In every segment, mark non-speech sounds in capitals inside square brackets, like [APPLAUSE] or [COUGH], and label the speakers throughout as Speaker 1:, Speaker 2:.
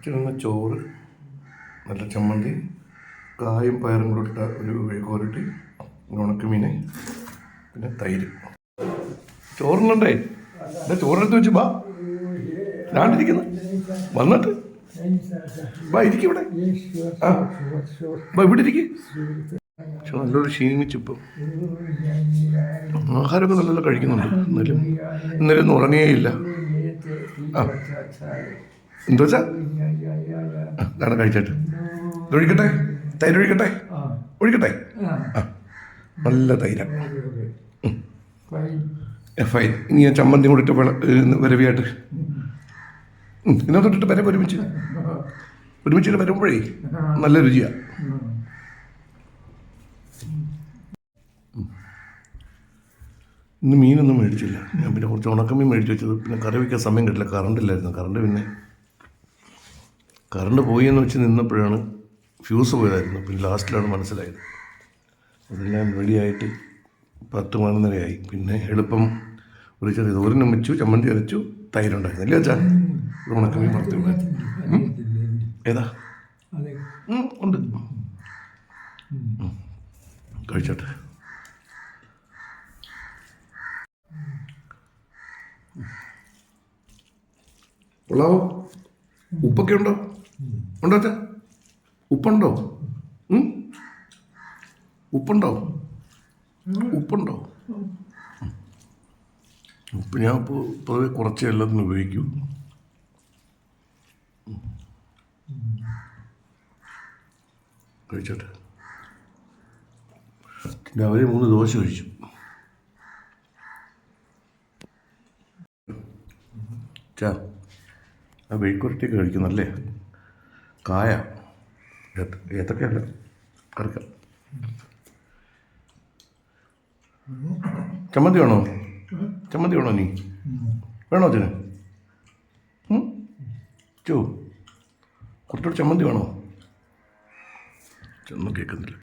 Speaker 1: അച്ഛനെന്ന ചോറ് നല്ല ചമ്മന്തി കായും പയറും കൂടെ ഇട്ട ഒരു കോരട്ടി ഉണക്കമീൻ പിന്നെ തൈര്. ചോറിനുണ്ടേ എന്താ ചോറെടുത്ത് വെച്ച് ബാ. ഞാണ്ടിരിക്കുന്നു വന്നിട്ട്? ബാ ഇരിക്കും ഇവിടെ. ആ ബാ ഇവിടെ ഇരിക്കും. പക്ഷെ നല്ലൊരു ക്ഷീണിച്ചിപ്പം. ആഹാരമൊക്കെ നല്ലപോലെ കഴിക്കുന്നുണ്ട്. എന്നാലും ഇന്നലെ ഒന്നും ഉറങ്ങുകയില്ല ആ. എന്താ വെച്ചാ ഇതാണ് കഴിച്ചിട്ട്. ഒഴിക്കട്ടെ? തൈര് ഒഴിക്കട്ടെ? ഒഴിക്കട്ടെ? ആ. നല്ല തൈര. ഫൈൻ ഇനി ഞാൻ ചമ്മന്തി കൂടിട്ട് വരവിയായിട്ട്. ഇന്നത്തെ തൊട്ടിട്ട് വരവ് ഒരുമിച്ച്. ഒരുമിച്ചിട്ട് വരുമ്പോഴേ നല്ല രുചിയാ. ഇന്ന് മീനൊന്നും മേടിച്ചില്ല. ഞാൻ പിന്നെ കുറച്ച് ഉണക്കമീൻ മേടിച്ച് വെച്ചത്. പിന്നെ കറി വയ്ക്കാൻ സമയം കിട്ടില്ല. കറണ്ട് ഇല്ലായിരുന്നു കറണ്ട് പിന്നെ കറണ്ട് പോയി എന്ന് വെച്ച് നിന്നപ്പോഴാണ് ഫ്യൂസ് പോയതായിരുന്നു പിന്നെ ലാസ്റ്റിലാണ് മനസ്സിലായത് അതെല്ലാം റെഡിയായിട്ട് പത്ത് മണിനരയായി പിന്നെ എളുപ്പം ഒരു ചെറിയ തോരനും വെച്ചു ചമ്മന്തി അരച്ചു തൈരുണ്ടായിരുന്നു അല്ലേ അച്ഛാ ഒരു ഉണക്കമീൻ? ഏതാ ഉണ്ട്. കഴിച്ചോട്ടെ കൊള്ളാവോ ഉപ്പൊക്കെ ഉണ്ടോ ഉണ്ടോ അച്ഛാ? ഉപ്പുണ്ടോ? ഉപ്പുണ്ടോ? ഉപ്പുണ്ടോ? ഉപ്പ് ഞാൻ ഇപ്പോൾ പൊതുവെ കുറച്ച് എല്ലാത്തിനും ഉപയോഗിക്കും. കഴിച്ചോട്ടെ. രാവിലെ മൂന്ന് ദോശ കഴിച്ചു. ചാ ആ വെഴിക്കുരട്ടിയൊക്കെ കഴിക്കുന്നല്ലേ കായ. ഏത്ത ഏത്തക്കയല്ല കറക്ക. ചമ്മന്തി വേണോ? ചമ്മന്തി വേണോ നീ? വേണോ ഉം? ചോ കുറച്ചുകൂടെ ചമ്മന്തി വേണോ? ചെന്നും കേൾക്കുന്നില്ല.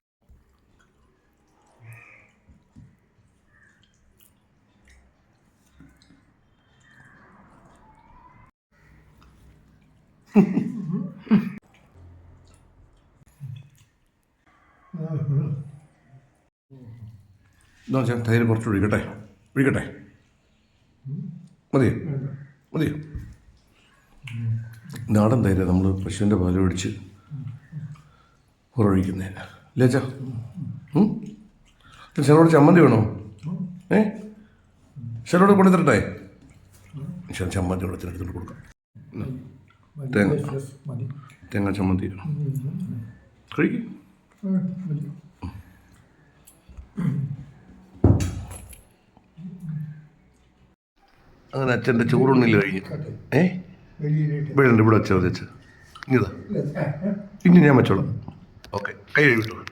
Speaker 1: [LAUGHS] എന്നാ വെച്ചാൽ തൈര് കുറച്ച് ഒഴിക്കട്ടെ. ഒഴിക്കട്ടെ. മതിയോ? മതിയോ? നാടൻ തൈര് നമ്മൾ പശുവിന്റെ പാൽ ഒഴിച്ച് ഉറൊഴിക്കുന്നേ ലേച്ചാ ചിലരോട് ചമ്മന്തി വേണോ? ഏ? ചിലരോട് കൊണ്ടു തരട്ടെ? ശരി ചമ്മന്തി ഇവിടെ തിരഞ്ഞെടുത്ത് കൊടുക്കാം. തേങ്ങ. തേങ്ങ ചമ്മന്തി. കഴിക്കും. അങ്ങനെ അച്ഛന്റെ ചോറുണ്ണിൽ കഴിഞ്ഞു. ഏ?
Speaker 2: വീടുണ്ട്
Speaker 1: ഇവിടെ ഉണ്ട് ഇവിടെ വെച്ചാൽ അച്ഛൻ ഇതാ. ഇനി ഞാൻ വെച്ചോളാം. ഓക്കെ കൈ കഴുകിട്ടോളാം